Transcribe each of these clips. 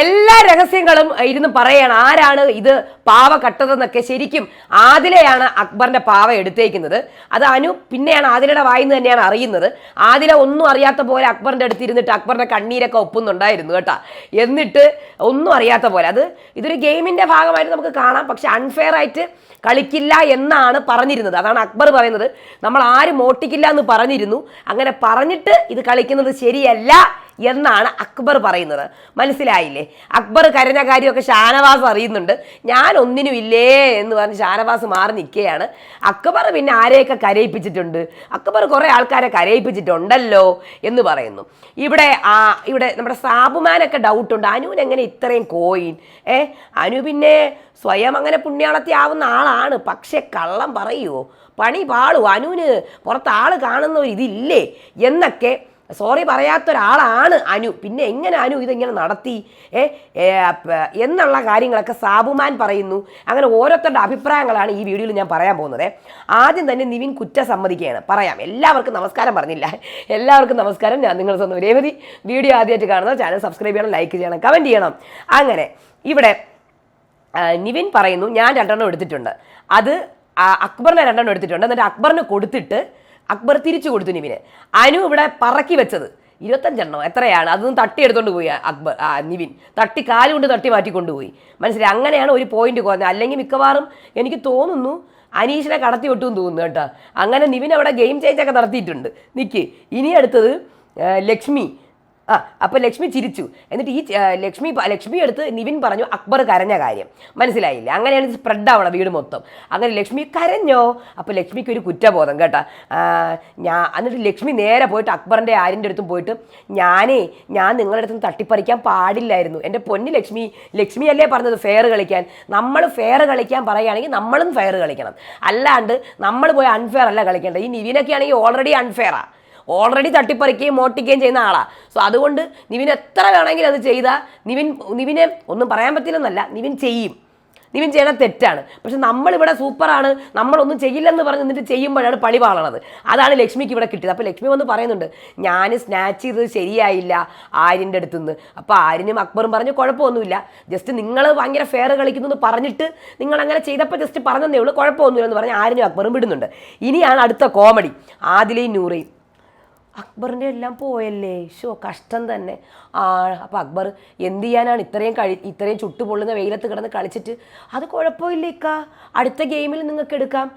എല്ലാ രഹസ്യങ്ങളും ഇരുന്ന് പറയാണ് ആരാണ് ഇത് പാവ കട്ടതെന്നൊക്കെ ശരിക്കും ആദിലയാണ് അക്ബറിന്റെ പാവ എടുത്തേക്കുന്നത്. അത് അനു പിന്നെയാണ് ആദിലയുടെ വായിന്ന് തന്നെയാണ് അറിയുന്നത്. ആദില ഒന്നും അറിയാത്ത പോലെ അക്ബറിന്റെ അടുത്ത് ഇരുന്നിട്ട് അക്ബറിന്റെ കണ്ണീരൊക്കെ ഒപ്പുന്നുണ്ടായിരുന്നു കേട്ടാ. എന്നിട്ട് ഒന്നും അറിയാത്ത പോലെ അത് ഇതൊരു ഗെയിമിന്റെ ഭാഗമായിട്ട് നമുക്ക് കാണാം പക്ഷെ അൺഫെയർ ആയിട്ട് കളിക്കില്ല എന്നാണ് പറഞ്ഞിരുന്നത്. അതാണ് അക്ബർ പറയുന്നത്. നമ്മൾ ആരും മോട്ടിക്കില്ല എന്ന് പറഞ്ഞിരുന്നു. അങ്ങനെ പറഞ്ഞിട്ട് ഇത് കളിക്കുന്നത് ശരിയല്ല. എന്നാണ് അക്ബർ പറയുന്നത്. മനസ്സിലായില്ലേ? അക്ബർ കരഞ്ഞ കാര്യമൊക്കെ ഷാനവാസ് അറിയുന്നുണ്ട്. ഞാൻ ഒന്നിനും ഇല്ലേ എന്ന് പറഞ്ഞ് ഷാനവാസ് മാറി നിൽക്കുകയാണ്. അക്ബർ പിന്നെ ആരെയൊക്കെ കരയിപ്പിച്ചിട്ടുണ്ട്? അക്ബർ കുറേ ആൾക്കാരെ കരയിപ്പിച്ചിട്ടുണ്ടല്ലോ എന്ന് പറയുന്നു. ഇവിടെ ആ ഇവിടെ നമ്മുടെ സാബുമാനൊക്കെ ഡൗട്ടുണ്ട് അനുവിന് എങ്ങനെ ഇത്രയും കോയിൻ ഏ അനു പിന്നെ സ്വയം അങ്ങനെ പുണ്യാളത്തി ആവുന്ന ആളാണ്. പക്ഷെ കള്ളം പറയുമോ പണി പാളു. അനുവിന് പുറത്ത് ആൾ കാണുന്ന ഒരു ഇതില്ലേ എന്നൊക്കെ സോറി പറയാത്ത ഒരാളാണ് അനു. പിന്നെ എങ്ങനെ അനു ഇതിങ്ങനെ നടത്തി? ഏ എന്നുള്ള കാര്യങ്ങളൊക്കെ സാബുമാൻ പറയുന്നു. അങ്ങനെ ഓരോരുത്തരുടെ അഭിപ്രായങ്ങളാണ് ഈ വീഡിയോയിൽ ഞാൻ പറയാൻ പോകുന്നത്. ആദ്യം തന്നെ നിവിൻ കുറ്റം സമ്മതിക്കുകയാണ്. പറയാം. എല്ലാവർക്കും നമസ്കാരം പറഞ്ഞില്ല. എല്ലാവർക്കും നമസ്കാരം. ഞാൻ നിങ്ങൾ സ്വന്തം രേവതി. വീഡിയോ ആദ്യമായിട്ട് കാണുന്ന ചാനൽ സബ്സ്ക്രൈബ് ചെയ്യണം ലൈക്ക് ചെയ്യണം കമന്റ് ചെയ്യണം. അങ്ങനെ ഇവിടെ നിവിൻ പറയുന്നു ഞാൻ രണ്ടെണ്ണം എടുത്തിട്ടുണ്ട്. അത് അക്ബറിനെ രണ്ടെണ്ണം എടുത്തിട്ടുണ്ട്. എന്നിട്ട് അക്ബറിന് കൊടുത്തിട്ട് അക്ബർ തിരിച്ചു കൊടുത്തു നിവിന്. അനു ഇവിടെ പറക്കി വെച്ചത്. ഇരുപത്തഞ്ചെണ്ണം. എത്രയാണ്? അതൊന്നും തട്ടി എടുത്തുകൊണ്ട് പോയി അക്ബർ നിവിൻ. തട്ടി കാലുകൊണ്ട് തട്ടി മാറ്റി കൊണ്ടുപോയി മനസ്സിലായി? അങ്ങനെയാണ് ഒരു പോയിന്റ് കുറഞ്ഞത് അല്ലെങ്കിൽ മിക്കവാറും എനിക്ക് തോന്നുന്നു അനീഷിനെ കടത്തി വിട്ടു എന്ന് തോന്നുന്നു കേട്ടോ. അങ്ങനെ നിവിൻ അവിടെ ഗെയിം ചേഞ്ചൊക്കെ നടത്തിയിട്ടുണ്ട്. നിക്ക്. ഇനി അടുത്തത് ലക്ഷ്മി. ആ അപ്പോൾ ലക്ഷ്മി ചിരിച്ചു. എന്നിട്ട് ഈ ലക്ഷ്മി ലക്ഷ്മി എടുത്ത് നിവിൻ പറഞ്ഞു അക്ബർ കരഞ്ഞ കാര്യം. മനസ്സിലായില്ല? അങ്ങനെയാണ് സ്പ്രെഡ് ആവണം വീട് മൊത്തം. അങ്ങനെ ലക്ഷ്മി കരഞ്ഞോ? അപ്പോൾ ലക്ഷ്മിക്ക് ഒരു കുറ്റബോധം കേട്ടാ. ഞാൻ എന്നിട്ട് ലക്ഷ്മി നേരെ പോയിട്ട് അക്ബറിന്റെ ആരിന്റെ അടുത്തും പോയിട്ട് ഞാനേ ഞാൻ നിങ്ങളുടെ അടുത്ത് നിന്ന് തട്ടിപ്പറിക്കാൻ പാടില്ലായിരുന്നു. എന്റെ പൊന്നു ലക്ഷ്മി ലക്ഷ്മി അല്ലേ പറഞ്ഞത് ഫെയർ കളിക്കാൻ? നമ്മൾ ഫെയർ കളിക്കാൻ പറയുകയാണെങ്കിൽ നമ്മളും ഫെയർ കളിക്കണം. അല്ലാണ്ട് നമ്മൾ പോയി അൺഫെയർ അല്ല കളിക്കേണ്ടത്. ഈ നിവിനൊക്കെ ആണെങ്കിൽ ഓൾറെഡി അൺഫെയറാണ് ഓൾറെഡി തട്ടിപ്പറിക്കുകയും മോട്ടിക്കുകയും ചെയ്യുന്ന ആളാണ് സോ അതുകൊണ്ട് നിവിൻ എത്ര വേണമെങ്കിലും അത് ചെയ്താൽ നിവിൻ നിവിനെ ഒന്നും പറയാൻ പറ്റില്ലെന്നല്ല നിവിൻ ചെയ്യും. നിവിൻ ചെയ്യണ തെറ്റാണ്. പക്ഷെ നമ്മളിവിടെ സൂപ്പറാണ്. നമ്മളൊന്നും ചെയ്യില്ലെന്ന് പറഞ്ഞ് നിന്നിട്ട് ചെയ്യുമ്പോഴാണ് പണി പാളണത്. അതാണ് ലക്ഷ്മിക്ക് ഇവിടെ കിട്ടിയത്. അപ്പോൾ ലക്ഷ്മി വന്ന് പറയുന്നുണ്ട് ഞാൻ സ്നാച്ച് ചെയ്തത് ശരിയായില്ല ആര്യന്റെ അടുത്തു നിന്ന് അപ്പോൾ ആര്യനും അക്ബറും പറഞ്ഞ് കുഴപ്പമൊന്നുമില്ല. ജസ്റ്റ് നിങ്ങൾ ഭയങ്കര ഫെയർ കളിക്കുന്നു പറഞ്ഞിട്ട് നിങ്ങൾ അങ്ങനെ ചെയ്തപ്പോൾ ജസ്റ്റ് പറഞ്ഞതേ ഉള്ളൂ. കുഴപ്പമൊന്നുമില്ല എന്ന് പറഞ്ഞ് ആര്യനും അക്ബറും വിടുന്നുണ്ട്. ഇനിയാണ് അടുത്ത കോമഡി ആദിലയും നൂറയും. അക്ബറിന്റെ എല്ലാം പോയല്ലേ? ഷോ കഷ്ടം തന്നെ. ആ അപ്പോൾ അക്ബർ എന്ത് ചെയ്യാനാണ് ഇത്രയും കഴി ഇത്രയും ചുട്ടുപൊള്ളുന്ന വെയിലത്ത് കിടന്ന് കളിച്ചിട്ട്? അത് കുഴപ്പമില്ല ഇക്ക. അടുത്ത ഗെയിമിൽ നിങ്ങൾക്ക് എടുക്കാം.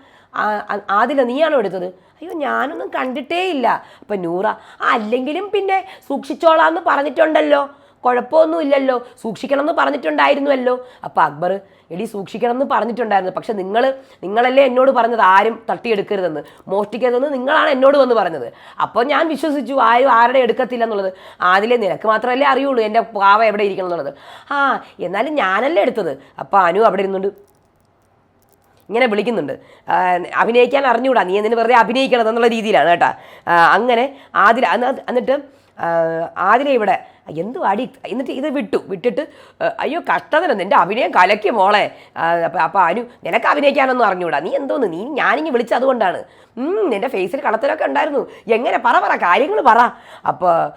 ആദില നീയാണോ എടുത്തത്? അയ്യോ ഞാനൊന്നും കണ്ടിട്ടേ ഇല്ല അപ്പം നൂറ അല്ലെങ്കിലും പിന്നെ സൂക്ഷിച്ചോളാം എന്ന് പറഞ്ഞിട്ടുണ്ടല്ലോ. കുഴപ്പമൊന്നുമില്ലല്ലോ. സൂക്ഷിക്കണം എന്ന് പറഞ്ഞിട്ടുണ്ടായിരുന്നുവല്ലോ. അപ്പോൾ അക്ബർ എടി സൂക്ഷിക്കണം എന്ന് പറഞ്ഞിട്ടുണ്ടായിരുന്നു. പക്ഷെ നിങ്ങൾ നിങ്ങളല്ലേ എന്നോട് പറഞ്ഞത് ആരും തട്ടിയെടുക്കരുതെന്ന്. മോഷ്ടിക്കരുതെന്ന് നിങ്ങളാണ് എന്നോട് വന്ന് പറഞ്ഞത്. അപ്പോൾ ഞാൻ വിശ്വസിച്ചു ആരും ആരുടെ എടുക്കത്തില്ല എന്നുള്ളത് ആദ്യമേ നിനക്ക് മാത്രമല്ലേ അറിയുള്ളൂ എന്റെ പാവ എവിടെ ഇരിക്കണം എന്നുള്ളത്. ആ എന്നാലും ഞാനല്ലേ എടുത്തത്. അപ്പോൾ അനു അവിടെ ഇരുന്നുണ്ട്. ഇങ്ങനെ വിളിക്കുന്നുണ്ട്. അഭിനയിക്കാൻ അറിഞ്ഞുകൂടാ? നീ എന്തിനു വെറുതെ അഭിനയിക്കണം എന്നുള്ള രീതിയിലാണ് കേട്ടോ. അങ്ങനെ ആദില എന്നിട്ട് ആ, ആദില ഇവിടെ. എന്തു അടി? എന്നിട്ട് ഇത് വിട്ടു. വിട്ടിട്ട് അയ്യോ കഷ്ടതന നിന്റെ അഭിനയം കലക്കി മോളെ. അപ്പം അപ്പം അനു നിനക്ക് അഭിനയിക്കാനൊന്നും അറിഞ്ഞൂടാ. നീ എന്തോന്ന്? നീ ഞാനിങ്ങി വിളിച്ചത് അതുകൊണ്ടാണ്. ഉം, നിന്റെ ഫേസിൽ കളത്തിലൊക്കെ ഉണ്ടായിരുന്നു. എങ്ങനെ? പറ പറ. കാര്യങ്ങൾ പറ. അപ്പോൾ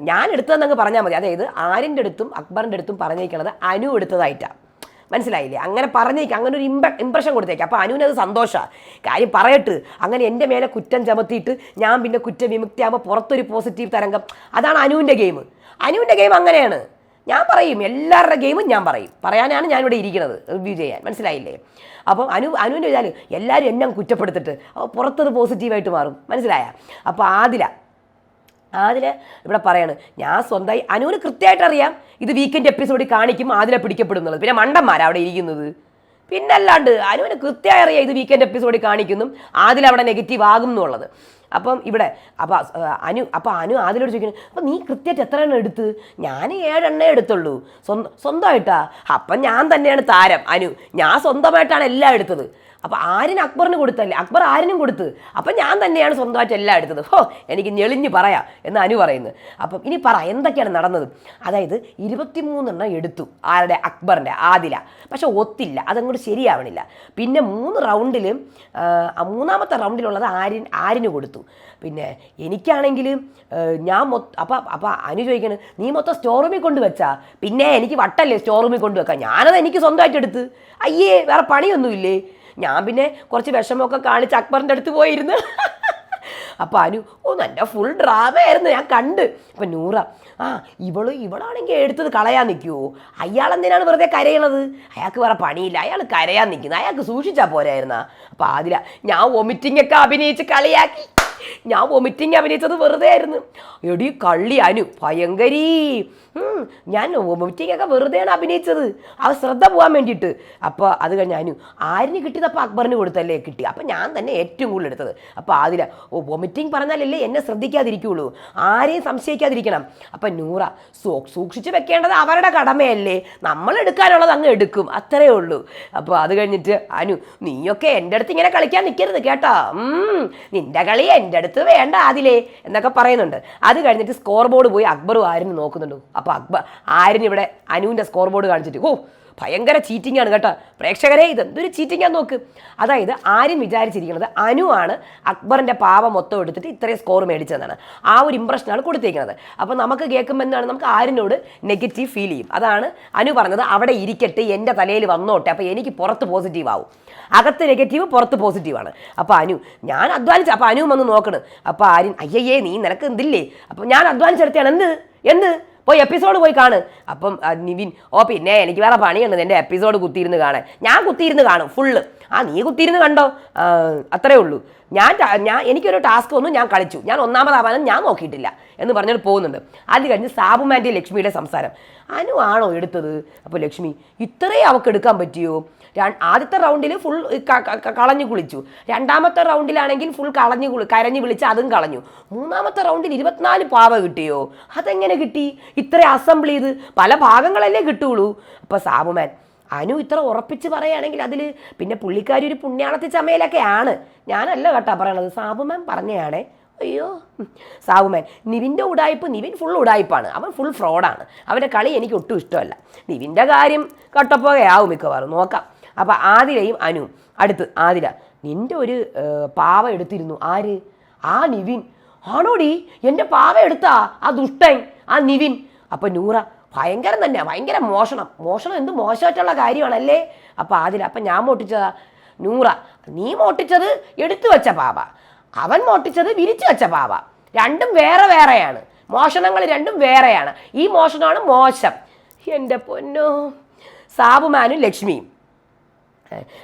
ഞാൻ എടുത്തതെന്നങ്ങ് പറഞ്ഞാൽ മതി. അതായത് ആരിന്റെ അടുത്തും അക്ബറിന്റെ അടുത്തും പറഞ്ഞേക്കണത് അനു എടുത്തതായിട്ടാണ് മനസ്സിലായില്ലേ? അങ്ങനെ പറഞ്ഞേക്ക് അങ്ങനെ ഒരു ഇമ്പ ഇമ്പ്രഷൻ കൊടുത്തേക്ക്. അപ്പോൾ അനുവിന് അത് സന്തോഷമാണ് കാര്യം പറയട്ട് അങ്ങനെ എന്റെ മേലെ കുറ്റം ചമത്തിയിട്ട് ഞാൻ പിന്നെ കുറ്റവിമുക്തിയാകുമ്പോൾ പുറത്തൊരു പോസിറ്റീവ് തരംഗം. അതാണ് അനുവിന്റെ ഗെയിം അനുവിന്റെ ഗെയിം അങ്ങനെയാണ്. ഞാൻ പറയും എല്ലാവരുടെ ഗെയിമും ഞാൻ പറയും. പറയാനാണ് ഞാനിവിടെ ഇരിക്കുന്നത് റിവ്യൂ ചെയ്യാൻ. മനസ്സിലായില്ലേ? അപ്പം അനു അനുവിന്റെ വിചാരം എല്ലാവരും എന്നെ കുറ്റപ്പെടുത്തിട്ട് അപ്പോൾ പുറത്തത് പോസിറ്റീവായിട്ട് മാറും. മനസ്സിലായ? അപ്പോൾ ആദില ആദില ഇവിടെ പറയാണ് ഞാൻ സ്വന്തമായി അനുവിന് കൃത്യമായിട്ട് അറിയാം. ഇത് വീക്കെൻഡ് എപ്പിസോഡിൽ കാണിക്കും ആദില പിടിക്കപ്പെടുന്നുള്ളത്. പിന്നെ മണ്ടന്മാരാ അവിടെ ഇരിക്കുന്നത്. പിന്നല്ലാണ്ട് അനുവിന് കൃത്യമായി അറിയാം ഇത് വീക്കെൻഡ് എപ്പിസോഡിൽ കാണിക്കുന്നു. ആദില അവിടെ നെഗറ്റീവ് ആകും എന്നുള്ളത്. അപ്പം ഇവിടെ അപ്പം അനു അപ്പം അനു ആദിലോട് ചോദിക്കുന്നു അപ്പം നീ കൃത്യമായിട്ട് എത്ര എണ്ണം എടുത്ത്? ഞാൻ ഏഴെണ്ണേ എടുത്തുള്ളൂ. സ്വന്തം സ്വന്തമായിട്ടാ. അപ്പം ഞാൻ തന്നെയാണ് താരം അനു. ഞാൻ സ്വന്തമായിട്ടാണ് എല്ലാം എടുത്തത്. അപ്പൊ ആര്യൻ അക്ബറിന് കൊടുത്തല്ലേ? അക്ബർ ആരിനും കൊടുത്ത്. അപ്പൊ ഞാൻ തന്നെയാണ് സ്വന്തമായിട്ട് എല്ലാം എടുത്തത്. ഹോ എനിക്ക് ഞെളിഞ്ഞ് പറയാം എന്ന് അനു പറയുന്നത്. അപ്പം ഇനി പറ എന്തൊക്കെയാണ് നടന്നത്? അതായത് ഇരുപത്തിമൂന്നെണ്ണം എടുത്തു ആരുടെ? അക്ബറിന്റെ ആദില. പക്ഷെ ഒത്തില്ല അതങ്ങോട്ട് ശരിയാവണില്ല. പിന്നെ മൂന്ന് റൗണ്ടിൽ മൂന്നാമത്തെ റൗണ്ടിലുള്ളത് ആരി ആരിന് കൊടുത്തു. പിന്നെ എനിക്കാണെങ്കിൽ ഞാൻ മൊത്തം അപ്പം അപ്പം അനു ചോദിക്കണ് നീ മൊത്തം സ്റ്റോർ റൂമിൽ കൊണ്ടുവച്ചാ പിന്നെ എനിക്ക് വട്ടല്ലേ സ്റ്റോർ റൂമിൽ കൊണ്ടുവെക്കാം ഞാനത് എനിക്ക് സ്വന്തമായിട്ട് എടുത്ത്. അയ്യേ വേറെ പണിയൊന്നുമില്ലേ? ഞാൻ പിന്നെ കുറച്ച് വിഷമമൊക്കെ കാണിച്ച് അക്ബറിന്റെ അടുത്ത് പോയിരുന്നു. അപ്പോൾ അനു ഓ നല്ല ഫുൾ ഡ്രാമ ആയിരുന്നു ഞാൻ കണ്ട്. അപ്പം നൂറ ആ ഇവൾ ഇവളാണെങ്കിൽ എടുത്തത് കളയാൻ നിൽക്കുമോ അയാൾ എന്തിനാണ് വെറുതെ കരയണത്? അയാൾക്ക് വേറെ പണിയില്ല. അയാൾ കരയാൻ നിൽക്കുന്നത് അയാൾക്ക് സൂക്ഷിച്ചാൽ പോരായിരുന്നാ. അപ്പം ആദില ഞാൻ വൊമിറ്റിംഗ് ഒക്കെ അഭിനയിച്ച് കളിയാക്കി. ഞാൻ വൊമിറ്റിങ് അഭിനയിച്ചത് വെറുതെ ആയിരുന്നു. എടി കള്ളി അനു ഭയങ്കരി. ഞാൻ വൊമിറ്റിംഗ് ഒക്കെ വെറുതെയാണ് അഭിനയിച്ചത്. അത് ശ്രദ്ധ പോകാൻ വേണ്ടിയിട്ട്. അപ്പോൾ അത് കഴിഞ്ഞ അനു ആരിന് കിട്ടിയത് അപ്പോൾ അക്ബറിന് കൊടുത്തല്ലേ കിട്ടി. അപ്പം ഞാൻ തന്നെ ഏറ്റവും കൂടുതൽ എടുത്തത്. അപ്പോൾ ആദില ഓ വൊമിറ്റിംഗ് പറഞ്ഞാലല്ലേ എന്നെ ശ്രദ്ധിക്കാതിരിക്കുള്ളൂ. ആരെയും സംശയിക്കാതിരിക്കണം. അപ്പം നൂറ സൂ സൂക്ഷിച്ച് വെക്കേണ്ടത് അവരുടെ കടമയല്ലേ. നമ്മൾ എടുക്കാനുള്ളത് അങ്ങ് എടുക്കും. അത്രേ ഉള്ളൂ. അപ്പോൾ അത് കഴിഞ്ഞിട്ട് അനു നീയൊക്കെ എന്റെ അടുത്ത് ഇങ്ങനെ കളിക്കാൻ നിൽക്കരുത് കേട്ടോ. ഉം, നിന്റെ കളി എന്റെ അടുത്ത് വേണ്ട അതിലേ എന്നൊക്കെ പറയുന്നുണ്ട്. അത് കഴിഞ്ഞിട്ട് സ്കോർ ബോർഡ് പോയി അക്ബറും ആരും നോക്കുന്നുണ്ട്. അപ്പോൾ അക്ബർ ആരും ഇവിടെ അനുവിന്റെ സ്കോർ ബോർഡ് കാണിച്ചിട്ട് ഓ ഭയങ്കര ചീറ്റിംഗ് ആണ് കേട്ടോ. പ്രേക്ഷകരെ ഇതെന്തൊരു ചീറ്റിംഗ് ആണെന്ന് നോക്ക്. അതായത് ആരും വിചാരിച്ചിരിക്കുന്നത് അനു ആണ് അക്ബറിന്റെ പാവ മൊത്തം എടുത്തിട്ട് ഇത്രയും സ്കോർ മേടിച്ചതെന്നാണ്. ആ ഒരു ഇമ്പ്രഷനാണ് കൊടുത്തിരിക്കുന്നത് അപ്പോൾ നമുക്ക് കേൾക്കുമ്പോൾ എന്താണ്? നമുക്ക് ആരിനോട് നെഗറ്റീവ് ഫീൽ ചെയ്യും. അതാണ് അനു പറഞ്ഞത് അവിടെ ഇരിക്കട്ടെ എന്റെ തലയിൽ വന്നോട്ടെ അപ്പോൾ എനിക്ക് പുറത്ത് പോസിറ്റീവ് ആവും. അകത്ത് നെഗറ്റീവ് പുറത്ത് പോസിറ്റീവാണ് അപ്പോൾ അനു ഞാൻ അധ്വാനിച്ചു അപ്പോൾ അനു വന്ന് നോക്കണം. അപ്പോൾ ആര്യൻ അയ്യയ്യേ നീ നിനക്ക് എന്തില്ലേ? അപ്പോൾ ഞാൻ അധ്വാനിച്ചെടുത്താണ് എന്ത്? എന്ത്? പോയി എപ്പിസോഡ് പോയി കാണ്. അപ്പം നിവിൻ ഓ പിന്നെ എനിക്ക് വേറെ പണിയുണ്ട്. എന്റെ എപ്പിസോഡ് കുത്തിയിരുന്ന് കാണാൻ. ഞാൻ കുത്തിയിരുന്ന് കാണും ഫുള്ള് ആ നീ കുത്തിയിരുന്ന് കണ്ടോ? അത്രേ ഉള്ളൂ. ഞാൻ ഞാൻ എനിക്കൊരു ടാസ്ക് ഒന്നും ഞാൻ കളിച്ചു. ഞാൻ ഒന്നാമതാവാനും ഞാൻ നോക്കിയിട്ടില്ല എന്ന് പറഞ്ഞിട്ട് പോകുന്നുണ്ട്. അത് കഴിഞ്ഞ് സാബുമാന്റെ ലക്ഷ്മിയുടെ സംസാരം. അനു ആണോ എടുത്തത്? അപ്പോൾ ലക്ഷ്മി ഇത്രയും അവൾക്ക് എടുക്കാൻ പറ്റിയോ? ആദ്യത്തെ റൗണ്ടിൽ ഫുൾ കളഞ്ഞു കുളിച്ചു. രണ്ടാമത്തെ റൗണ്ടിലാണെങ്കിൽ ഫുൾ കളഞ്ഞു കുളി കരഞ്ഞു വിളിച്ച് അതും കളഞ്ഞു. മൂന്നാമത്തെ റൗണ്ടിൽ ഇരുപത്തിനാല് പാവ കിട്ടിയോ? അതെങ്ങനെ കിട്ടി? ഇത്ര അസംബിൾ ചെയ്ത് പല ഭാഗങ്ങളല്ലേ കിട്ടുള്ളൂ. അപ്പോൾ സാബുമാൻ അനു ഇത്ര ഉറപ്പിച്ച് പറയുകയാണെങ്കിൽ അതിൽ പിന്നെ പുള്ളിക്കാരി ഒരു പുണ്യാളത്തി ചമയിലൊക്കെ ആണ് ഞാനല്ല കേട്ടാ പറയണത്. സാബുമാൻ പറഞ്ഞയാണേ. അയ്യോ സാവുമാൻ നിവിന്റെ ഉടായ്പ് നിവിൻ ഫുൾ ഉടായ്പാണ്. അവൻ ഫുൾ ഫ്രോഡാണ് അവന്റെ കളി എനിക്ക് ഒട്ടും ഇഷ്ടമല്ല. നിവിന്റെ കാര്യം കട്ടപ്പോകയാവും മിക്കവാറും. നോക്കാം. അപ്പം ആതിരയും അനു. അടുത്ത് ആതിര. നിന്റെ ഒരു പാവ എടുത്തിരുന്നു. ആര്? ആ നിവിൻ. ആണോടി? എന്റെ പാവ എടുത്താ? ആ ദുഷ്ടൻ. ആ നിവിൻ. അപ്പം നൂറ ഭയങ്കരം തന്നെ ഭയങ്കര മോഷണം. മോഷണം എന്ത് മോശമായിട്ടുള്ള കാര്യമാണല്ലേ? അപ്പം ആതിര അപ്പം ഞാൻ മോട്ടിച്ചതാ? നൂറ നീ മോട്ടിച്ചത് എടുത്തു വെച്ച പാവ. അവൻ മോട്ടിച്ചത് വിരിച്ചു വെച്ച പാവ. രണ്ടും വേറെ വേറെയാണ്. മോഷണങ്ങൾ രണ്ടും വേറെയാണ്. ഈ മോഷണമാണ് മോശം. എന്റെ പൊന്നോ. സാബുമാനും ലക്ഷ്മിയും.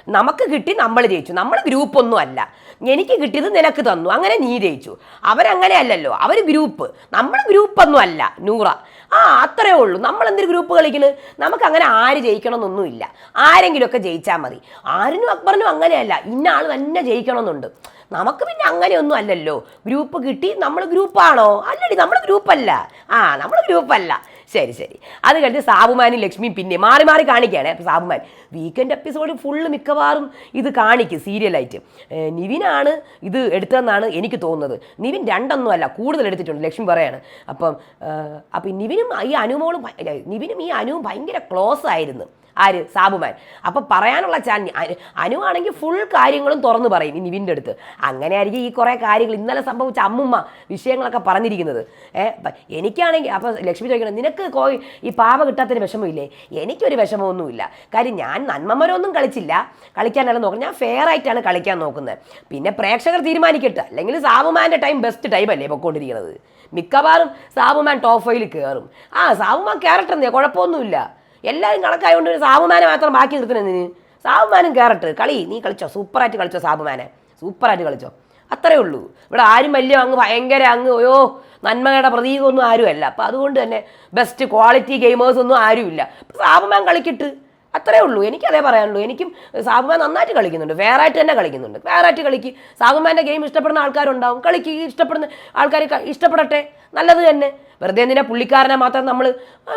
നമുക്ക് കിട്ടി നമ്മൾ ജയിച്ചു. നമ്മൾ ഗ്രൂപ്പൊന്നും അല്ല. എനിക്ക് കിട്ടിയത് നിനക്ക് തന്നു. അങ്ങനെ നീ ജയിച്ചു. അവരങ്ങനെ അല്ലല്ലോ. അവർ ഗ്രൂപ്പ്. നമ്മൾ ഗ്രൂപ്പൊന്നും അല്ല. നൂറ. ആ അത്രേ ഉള്ളൂ. നമ്മൾ എന്തൊരു ഗ്രൂപ്പ് കളിക്കുന്നത് നമുക്ക് അങ്ങനെ ആര് ജയിക്കണമെന്നൊന്നുമില്ല ആരെങ്കിലുമൊക്കെ ജയിച്ചാൽ മതി. ആരിനും അക്ബറിനും അങ്ങനെയല്ല. ഇന്ന ആൾ തന്നെ ജയിക്കണമെന്നുണ്ട്. നമുക്ക് പിന്നെ അങ്ങനെയൊന്നും അല്ലല്ലോ. ഗ്രൂപ്പ് കിട്ടി നമ്മൾ ഗ്രൂപ്പാണോ? അല്ലടി നമ്മൾ ഗ്രൂപ്പല്ല. ആ നമ്മൾ ഗ്രൂപ്പല്ല. ശരി ശരി. അത് കഴിഞ്ഞ് സാബുമാനും ലക്ഷ്മിയും പിന്നെ മാറി മാറി കാണിക്കുകയാണ്. അപ്പോൾ സാബുമാൻ വീക്കെൻഡ് എപ്പിസോഡ് ഫുള്ള് മിക്കവാറും ഇത് കാണിക്കും സീരിയലായിട്ട് നിവിനാണ് ഇത് എടുത്തതെന്നാണ് എനിക്ക് തോന്നുന്നത്. നിവിൻ രണ്ടൊന്നും അല്ല കൂടുതൽ എടുത്തിട്ടുണ്ട് ലക്ഷ്മി പറയാണ്. അപ്പം അപ്പം നിവിനും ഈ അനുമോളും നിവിനും ഈ അനുവും ഭയങ്കര ക്ലോസ് ആയിരുന്നു. ആര്? സാബുമാൻ. അപ്പം പറയാനുള്ള ചാൻ അനുവാണെങ്കിൽ ഫുൾ കാര്യങ്ങളും തുറന്നു പറയും ഈ നിവിന്റെ അടുത്ത്. അങ്ങനെ ആയിരിക്കും ഈ കുറേ കാര്യങ്ങൾ ഇന്നലെ സംഭവിച്ച അമ്മുമ്മ വിഷയങ്ങളൊക്കെ പറഞ്ഞിരിക്കുന്നത്. ഏഹ് എനിക്കാണെങ്കിൽ അപ്പോൾ ലക്ഷ്മി ചോദിക്കണം നിനക്ക് കോ ഈ പാവ കിട്ടാത്തൊരു വിഷമമില്ലേ? എനിക്കൊരു വിഷമമൊന്നുമില്ല. കാര്യം ഞാൻ നന്മമരൊന്നും കളിച്ചില്ല. കളിക്കാനല്ല നോക്കുന്നത്. ഞാൻ ഫെയർ ആയിട്ടാണ് കളിക്കാൻ നോക്കുന്നത്. പിന്നെ പ്രേക്ഷകർ തീരുമാനിക്കട്ടെ. അല്ലെങ്കിൽ സാബുമാന്റെ ടൈം ബെസ്റ്റ് ടൈം അല്ലേ പൊക്കോണ്ടിരിക്കുന്നത്. മിക്കവാറും സാബുമാൻ ടോപ്പ് ഫൈവിൽ കയറും ആ സാബുമാൻ കയറട്ടെന്നേ കുഴപ്പമൊന്നുമില്ല. എല്ലാവരും കണക്കായതുകൊണ്ട് ഒരു സാബുമാനെ മാത്രം ബാക്കി നിർത്തണെന്നിന് സാബുമാനും കയറട്ട് കളി. നീ കളിച്ചോ. സൂപ്പറായിട്ട് കളിച്ചോ സാബുമാനെ. സൂപ്പറായിട്ട് കളിച്ചോ. അത്രേ ഉള്ളൂ. ഇവിടെ ആരും വലിയ അങ്ങ് ഭയങ്കര അങ്ങ് ഓയോ നന്മകളുടെ പ്രതീകമൊന്നും ആരുമല്ല. അപ്പം അതുകൊണ്ട് തന്നെ ബെസ്റ്റ് ക്വാളിറ്റി ഗെയിമേഴ്സ് ഒന്നും ആരുമില്ല. സാബുമാൻ കളിക്കിട്ട്. അത്രേ ഉള്ളൂ. എനിക്ക് അതേ പറയാനുള്ളൂ. എനിക്കും സാബുമാൻ നന്നായിട്ട് കളിക്കുന്നുണ്ട്. വേറെ ആയിട്ട് തന്നെ കളിക്കുന്നുണ്ട്. വേറെ ആയിട്ട് കളിക്ക്. സാബുമാന്റെ ഗെയിം ഇഷ്ടപ്പെടുന്ന ആൾക്കാരുണ്ടാവും. കളിക്ക് ഇഷ്ടപ്പെടുന്ന ആൾക്കാർ ഇഷ്ടപ്പെടട്ടെ. നല്ലത് തന്നെ. വെറുതെ എന്തിനാ പുള്ളിക്കാരനെ മാത്രം നമ്മൾ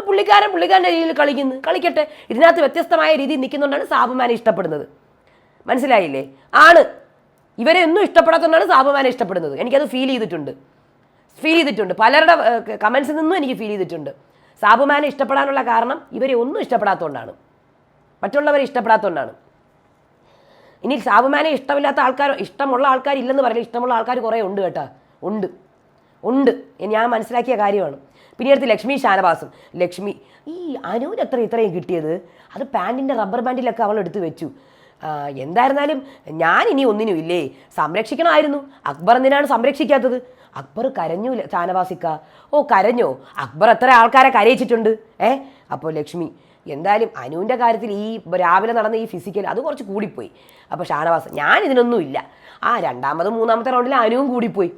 പുള്ളിക്കാരൻ പുള്ളിക്കാരന്റെ രീതിയിൽ കളിക്കുന്നു. കളിക്കട്ടെ. ഇതിനകത്ത് വ്യത്യസ്തമായ രീതിയിൽ നിൽക്കുന്നുകൊണ്ടാണ് സാബുമാനെ ഇഷ്ടപ്പെടുന്നത്. മനസ്സിലായില്ലേ? ആണ്. ഇവരെ ഒന്നും ഇഷ്ടപ്പെടാത്തതുകൊണ്ടാണ് സാബുമാനെ ഇഷ്ടപ്പെടുന്നത്. എനിക്കത് ഫീൽ ചെയ്തിട്ടുണ്ട്. ഫീൽ ചെയ്തിട്ടുണ്ട്. പലരുടെ കമൻസിൽ നിന്നും എനിക്ക് ഫീൽ ചെയ്തിട്ടുണ്ട്. സാബുമാനെ ഇഷ്ടപ്പെടാനുള്ള കാരണം ഇവരെ ഒന്നും ഇഷ്ടപ്പെടാത്തതുകൊണ്ടാണ്. മറ്റുള്ളവരെ ഇഷ്ടപ്പെടാത്തതുകൊണ്ടാണ്. ഇനി സാബുമാനെ ഇഷ്ടമില്ലാത്ത ആൾക്കാർ ഇഷ്ടമുള്ള ആൾക്കാർ ഇല്ലെന്ന് പറയുന്നത് ഇഷ്ടമുള്ള ആൾക്കാർ കുറേ ഉണ്ട് കേട്ടോ. ഉണ്ട്. ഉണ്ട്. ഞാൻ മനസ്സിലാക്കിയ കാര്യമാണ്. പിന്നെ അടുത്ത് ലക്ഷ്മി ഷാനവാസും. ലക്ഷ്മി ഈ അനുവിന് എത്ര ഇത്രയും കിട്ടിയത്? അത് പാന്റിന്റെ റബ്ബർ ബാൻഡിലൊക്കെ അവൾ എടുത്തു വെച്ചു. എന്തായിരുന്നാലും ഞാൻ ഇനി ഒന്നിനും ഇല്ലേ? സംരക്ഷിക്കണമായിരുന്നു. അക്ബർ എന്തിനാണ് സംരക്ഷിക്കാത്തത്? അക്ബർ കരഞ്ഞു ഷാനവാസിക്ക. ഓ കരഞ്ഞോ? അക്ബർ എത്ര ആൾക്കാരെ കരയിച്ചിട്ടുണ്ട്. ഏ? അപ്പോൾ ലക്ഷ്മി എന്തായാലും അനുവിന്റെ കാര്യത്തിൽ ഈ രാവിലെ നടന്ന ഈ ഫിസിക്കൽ അത് കുറച്ച് കൂടിപ്പോയി. അപ്പോൾ ഷാനവാസ് ഞാൻ ഇതിനൊന്നും ഇല്ല. ആ രണ്ടാമതും മൂന്നാമത്തെ റൗണ്ടിൽ അനുവും കൂടിപ്പോയി.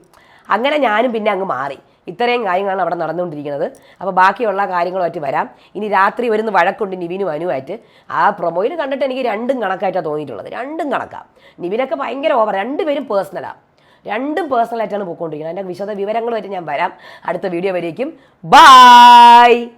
അങ്ങനെ ഞാനും പിന്നെ അങ്ങ് മാറി. ഇത്രയും കാര്യങ്ങളാണ് അവിടെ നടന്നുകൊണ്ടിരിക്കുന്നത്. അപ്പോൾ ബാക്കിയുള്ള കാര്യങ്ങളുമായിട്ട് വരാം. ഇനി രാത്രി വരുന്ന വഴക്കുണ്ട് നിവിനും അനുവായിട്ട് ആ പ്രൊമോയിൽ കണ്ടിട്ട് എനിക്ക് രണ്ടും കണക്കായിട്ടാണ് തോന്നിയിട്ടുള്ളത്. രണ്ടും കണക്കാം. നിവിനൊക്കെ ഭയങ്കര ഓവർ രണ്ടുപേരും പേഴ്സണലാണ് രണ്ടും പേഴ്സണലായിട്ടാണ് പോയിക്കൊണ്ടിരിക്കുന്നത്. അതിന്റെ വിശദ വിവരങ്ങളുമായിട്ട് ഞാൻ വരാം. അടുത്ത വീഡിയോ വരേക്കും. ബായ്